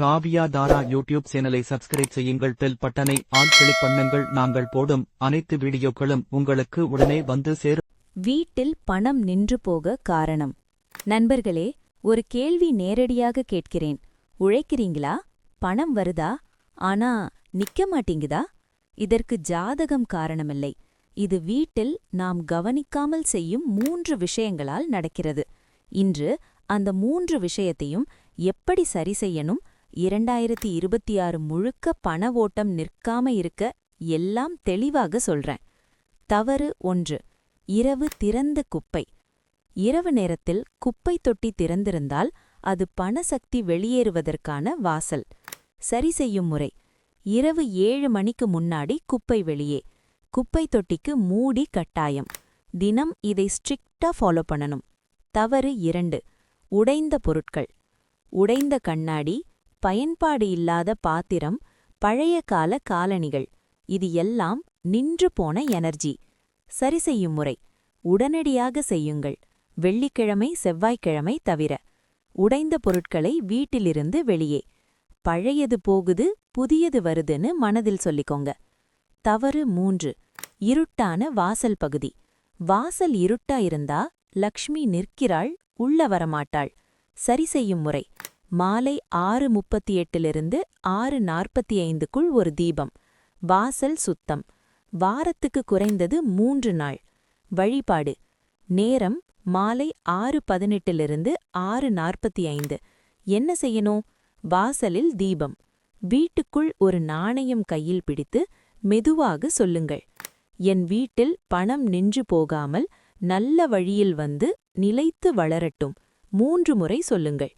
Kavya Thara YouTube சேனலை subscribe செய்யுங்கள். Bell பட்டனை ஆல் கிளிக் பண்ணுங்கள். நாங்கள் போடும் அனைத்து வீடியோக்களும் உங்களுக்கு உடனே வந்து சேரும். வீட்டில் பணம் நின்று போக காரணம். நண்பர்களே ஒரு கேள்வி நேரடியாக கேட்கிறேன். உழைக்கிறீங்களா? பணம் வருதா? ஆனா நிக்க மாட்டீங்குதா? இதற்கு ஜாதகம் காரணமில்லை. இது வீட்டில் நாம் கவனிக்காமல் செய்யும் மூன்று விஷயங்களால் நடக்கிறது. இன்று அந்த மூன்று விஷயத்தையும் எப்படி சரி செய்யணும்? இரண்டாயிரத்தி இருபத்தி ஆறு முழுக்க பண ஓட்டம் நிற்காம இருக்க எல்லாம் தெளிவாக சொல்றேன். தவறு ஒன்று. இரவு திறந்த குப்பை. இரவு நேரத்தில் குப்பை தொட்டி திறந்திருந்தால் அது பணசக்தி வெளியேறுவதற்கான வாசல். சரி செய்யும் முறை. இரவு ஏழு மணிக்கு முன்னாடி குப்பை வெளியே. குப்பை தொட்டிக்கு மூடி கட்டாயம். தினம் இதை ஸ்ட்ரிக்டா ஃபாலோ பண்ணணும். தவறு இரண்டு. உடைந்த பொருட்கள். உடைந்த கண்ணாடி பயன்பாடு இல்லாத பாத்திரம் பழைய கால காலணிகள் இது எல்லாம் நின்று போன எனர்ஜி. சரி செய்யும் முறை. உடனடியாக செய்யுங்கள். வெள்ளிக்கிழமை செவ்வாய்க்கிழமை தவிர. உடைந்த பொருட்களை வீட்டிலிருந்து வெளியே. பழையது போகுது புதியது வருதுன்னு மனதில் சொல்லிக்கோங்க. தவறு மூன்று. இருட்டான வாசல் பகுதி. வாசல் இருட்டா இருந்தா லக்ஷ்மி நிற்கிறாள் உள்ள வரமாட்டாள். சரி செய்யும் முறை. மாலை ஆறு முப்பத்தி எட்டிலிருந்து ஆறு நாற்பத்தி ஐந்துக்குள் ஒரு தீபம். வாசல் சுத்தம். வாரத்துக்கு குறைந்தது மூன்று நாள். வழிபாடு. நேரம் மாலை ஆறு பதினெட்டிலிருந்து ஆறு நாற்பத்தி ஐந்து என்ன செய்யணும்? வாசலில் தீபம். வீட்டுக்குள் ஒரு நாணயம் கையில் பிடித்து மெதுவாக சொல்லுங்கள். என் வீட்டில் பணம் நின்று போகாமல் நல்ல வழியில் வந்து நிலைத்து வளரட்டும். மூன்று முறை சொல்லுங்கள்.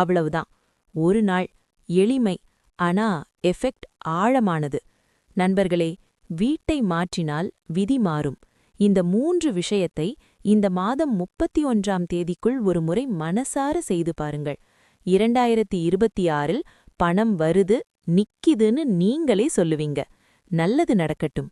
அவ்வளவுதான். ஒரு நாள் எளிமை ஆனா எஃபெக்ட் ஆழமானது. நண்பர்களே வீட்டை மாற்றினால் விதி மாறும். இந்த மூன்று விஷயத்தை இந்த மாதம் முப்பத்தி ஒன்றாம் தேதிக்குள் ஒரு முறை மனசார செய்து பாருங்கள். இரண்டாயிரத்தி இருபத்தி ஆறில் பணம் வருது நிக்கிதுன்னு நீங்களே சொல்லுவீங்க. நல்லது நடக்கட்டும்.